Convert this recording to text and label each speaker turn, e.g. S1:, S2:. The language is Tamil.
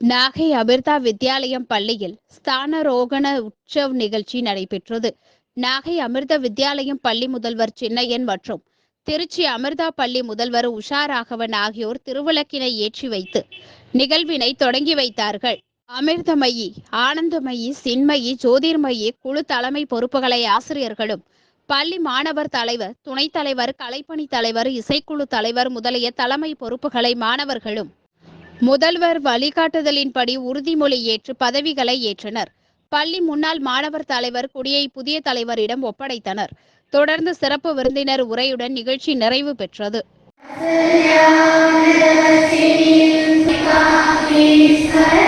S1: நாகை அமிர்தா வித்யாலயம் பள்ளியில் ஸ்தானரோகண உற்சவ் நிகழ்ச்சி நடைபெற்றது. நாகை அமிர்த வித்யாலயம் பள்ளி முதல்வர் சின்னையன் மற்றும் திருச்சி அமிர்தா பள்ளி முதல்வர் உஷா ராகவன் ஆகியோர் திருவிளக்கினை ஏற்றி வைத்து நிகழ்வினை தொடங்கி வைத்தார்கள். அமிர்தமயி ஆனந்தமயி சின்மயி ஜோதிர்மயி குழு தலைமை பொறுப்புகளை ஆசிரியர்களும் பள்ளி மாணவர் தலைவர் துணைத் தலைவர் கலைப்பணி தலைவர் இசைக்குழு தலைவர் முதலிய தலைமை பொறுப்புகளை மாணவர்களும் முதல்வர் வழிகாட்டுதலின்படி உறுதிமொழி ஏற்று பதவிகளை ஏற்றனர். பள்ளி முன்னாள் மாணவர் தலைவர் குடியை புதிய தலைவரிடம் ஒப்படைத்தனர். தொடர்ந்து சிறப்பு விருந்தினர் உரையுடன் நிகழ்ச்சி நிறைவு பெற்றது.
S2: Sri